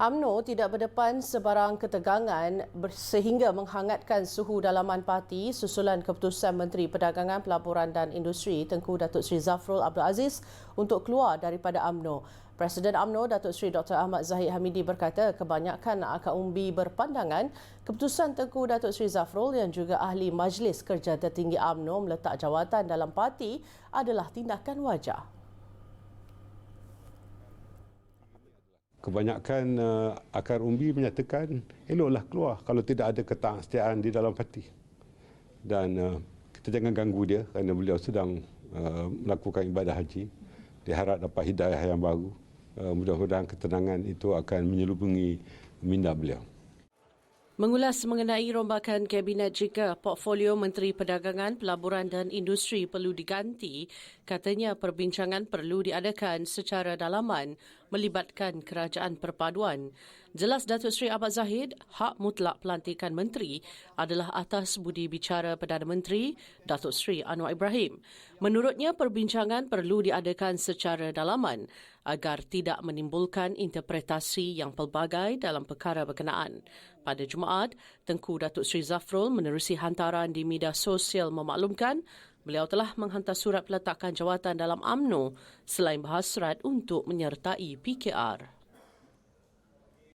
AMNO tidak berdepan sebarang ketegangan sehingga menghangatkan suhu dalaman parti susulan keputusan Menteri Perdagangan, Pelaburan dan Industri Tengku Datuk Seri Zafrul Abdul Aziz untuk keluar daripada AMNO. Presiden AMNO Datuk Seri Dr. Ahmad Zahid Hamidi berkata kebanyakan akar umbi berpandangan keputusan Tengku Datuk Seri Zafrul yang juga ahli Majlis Kerja Tertinggi AMNO meletak jawatan dalam parti adalah tindakan wajar. Kebanyakan uh, akar umbi menyatakan eloklah keluar kalau tidak ada ketaksetiaan di dalam parti. Dan uh, kita jangan ganggu dia kerana beliau sedang uh, melakukan ibadah haji. Diharap dapat hidayah yang baru. Uh, mudah-mudahan ketenangan itu akan menyelubungi minda beliau. Mengulas mengenai rombakan kabinet jika portfolio Menteri Perdagangan, Pelaburan dan Industri perlu diganti, katanya perbincangan perlu diadakan secara dalaman melibatkan kerajaan perpaduan. Jelas Datuk Seri Ahmad Zahid, hak mutlak pelantikan menteri adalah atas budi bicara Perdana Menteri Datuk Seri Anwar Ibrahim. Menurutnya, perbincangan perlu diadakan secara dalaman agar tidak menimbulkan interpretasi yang pelbagai dalam perkara berkenaan. Pada Jumaat, Tengku Datuk Seri Zafrul menerusi hantaran di media sosial memaklumkan Beliau telah menghantar surat peletakan jawatan dalam AMNO selain berhasrat untuk menyertai PKR.